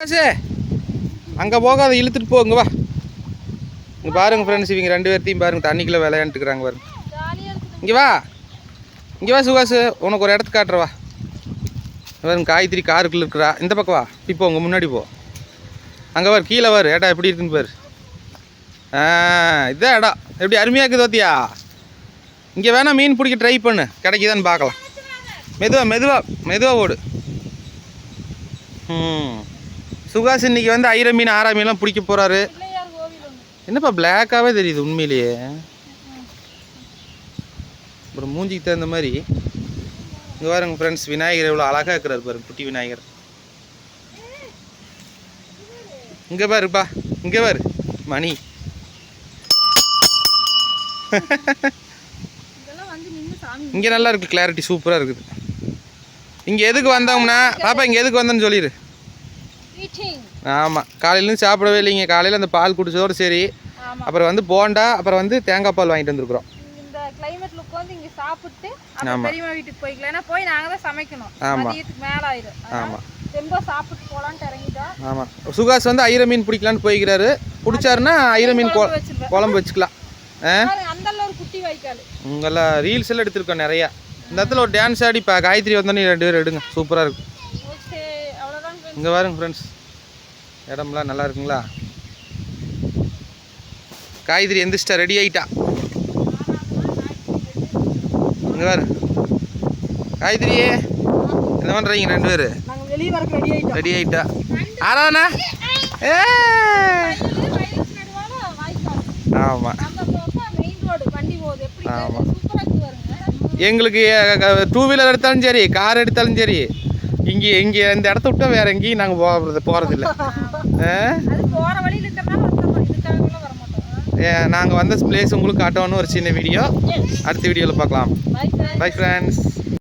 சே அங்கே போகாத இழுத்துட்டு போங்க வா. இங்கே பாருங்க ஃப்ரெண்ட்ஸ் இவங்க ரெண்டு பேர்த்தையும் பாருங்க தண்ணிக்குள்ளே விளையாண்டுக்கிறாங்க பாருங்க. இங்கே வா. இங்கே வா சுகாசு. உனக்கு ஒரு இடத்துக்கு காட்டுறவா பாருங்க காய்கறி காருக்குள்ள இருக்கிறா. இந்த பக்கம் வா. இப்போ உங்கள் முன்னாடி போ. அங்கே பாரு கீழே வரு ஏடா எப்படி இருக்குன்னு பாரு. ஆ இதான் இடம். எப்படி அருமையாக இருக்குது ஓத்தியா இங்கே வேணா மீன் பிடிக்க ட்ரை பண்ணு. கிடைக்குதான்னு பார்க்கலாம். மெதுவாக மெதுவாக மெதுவாக ஓடு. ம். சுகாஷ் இன்னைக்கு வந்து ஐர மீன் ஆறா மீன்லாம் பிடிக்க போகிறாரு என்னப்பா பிளாக்காகவே தெரியுது உண்மையிலேயே. அப்புறம் மூஞ்சிக்கு தகுந்த மாதிரி. இங்கே பாருங்க ஃப்ரெண்ட்ஸ் விநாயகர் எவ்வளோ அழகாக இருக்கிறார் பாருங்க குட்டி விநாயகர். இங்கே பாருப்பா இங்கே பாரு மணி. இங்கே நல்லா இருக்குது கிளாரிட்டி சூப்பராக இருக்குது. இங்கே எதுக்கு வந்தோம்னா பாப்பா இங்கே எதுக்கு வந்தோன்னு சொல்லிடு. ஆமாம் காலையிலேருந்து சாப்பிடவே இல்லைங்க. காலையில் அந்த பால் குடிச்சதோடு சரி. அப்புறம் வந்து போண்டா அப்புறம் வந்து தேங்காய் பால் வாங்கிட்டு வந்திருக்குறோம். இந்த கிளைமேட்ல உட்காந்து இங்கே சாப்பிட்டு அப்புறம் பெரியம்மா வீட்டுக்கு போய்க்கலாம். ஏன்னா போய் நாங்கள் தான் சமைக்கணும். ஆமா. மதியத்துக்கு மேலே ஆயிடும் ஆமாம் ரொம்ப சாப்பிட்டு போகலான்ட்டு இறங்கிட்டோம் ஆமாம் சுகாஸ் வந்து ஐர மீன் பிடிக்கலான்னு போய்க்கிறாரு. பிடிச்சாருன்னா ஐர மீன் குழம்பு வச்சுக்கலாம். உங்கெல்லாம் ரீல்ஸ் எல்லாம் எடுத்திருக்கோம் நிறையா. இந்த இடத்துல ஒரு டான்ஸ் ஆடி இப்போ காயத்ரி வந்தோன்னே ரெண்டு பேரும் எடுங்க. சூப்பராக இருக்கும். இங்கே பாருங்க ஃப்ரெண்ட்ஸ் இடம்லாம் நல்லா இருக்குங்களா காயத்ரி எந்திரிச்சிட்டா ரெடி ஆயிட்டா. இங்கே பாரு. காயத்ரியே என்ன பண்ணுறீங்க ரெண்டு பேர். ரெடி ஆயிட்டா ஆராதனா ஏ ஆமாம் அந்த பக்கம் மெயின் ரோடு வண்டி போகுது எப்படி ஆமா. சூப்பராக இருக்கு பாருங்க எங்களுக்கு டூ வீலர் எடுத்தாலும் சரி கார் எடுத்தாலும் சரி. இங்கே இங்கே இந்த இடத்த விட்டா வேற எங்கேயும் நாங்கள் போகிறது போகிறதில்ல நாங்கள் வந்த பிளேஸ் உங்களுக்கு காட்டணும்னு ஒரு சின்ன வீடியோ. அடுத்த வீடியோவில் பார்க்கலாம். Bye friends